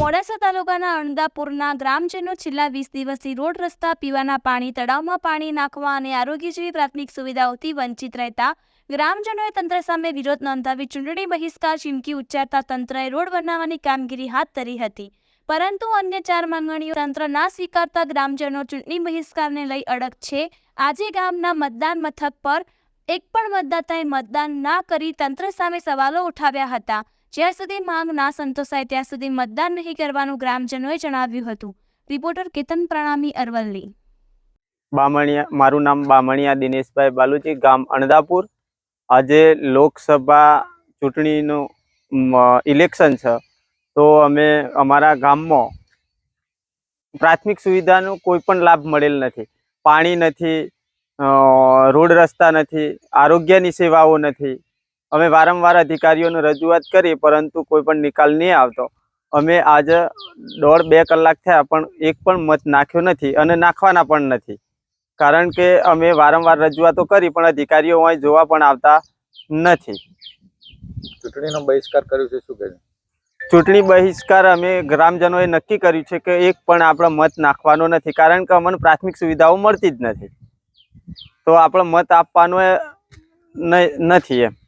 અબડાસા તાલુકાના અણદાપુરના ગ્રામજનો છેલ્લા વીસ દિવસથી રોડ રસ્તા, પીવાના પાણી, તળાવમાં પાણી નાખવા અને આરોગ્ય જેવી પ્રાથમિક સુવિધાઓથી વંચિત રહેતા ગ્રામજનોએ તંત્ર સામે વિરોધ નોંધાવી ચૂંટણી બહિષ્કાર, ચીમકી ઉચ્ચારતા તંત્રએ રોડ બનાવવાની કામગીરી હાથ ધરી હતી. પરંતુ અન્ય ચાર માંગણીઓ તંત્ર ના સ્વીકારતા ગ્રામજનો ચૂંટણી બહિષ્કારને લઈ અડગ છે. આજે ગામના મતદાન મથક પર એક પણ મતદાતાએ મતદાન ના કરી તંત્ર સામે સવાલો ઉઠાવ્યા હતા. જ્યાં સુધી માંગ ના સંતોષાય ત્યાં સુધી મતદાન નહીં કરવાનું ગ્રામજનોએ જણાવ્યું હતું. રિપોર્ટર કેતન પ્રણામી, અરવલ્લી. બામણિયા, મારું નામ બામણિયા દિનેશભાઈ બાલુજી ગામ અણદાપુર આજે લોકસભા ચૂંટણીનું ઇલેક્શન છે. તો અમે અમારા ગામમાં પ્રાથમિક સુવિધાનો કોઈ પણ લાભ મળેલ નથી. પાણી નથી રોડ રસ્તા નથી, આરોગ્યની સેવાઓ નથી. અમે વારંવાર અધિકારીઓને રજૂઆત કરી પરંતુ કોઈ પણ નિકાલ નહીં આવતો. અમે આજે દોઢ બે કલાક થયા પણ એક પણ મત નાખ્યો નથી અને નાખવાના પણ નથી. કારણ કે અમે વારંવાર રજૂઆતો કરી પણ અધિકારીઓ અહીં જોવા પણ આવતા નથી. ચૂંટણીનો બહિષ્કાર કર્યો છે શું કહે ચૂંટણી બહિષ્કાર અમે ગ્રામજનોએ નક્કી કર્યું છે કે એક પણ આપણો મત નાખવાનો નથી કારણ કે અમને પ્રાથમિક સુવિધાઓ મળતી જ નથી. તો આપણો મત આપવાનો નથી એમ.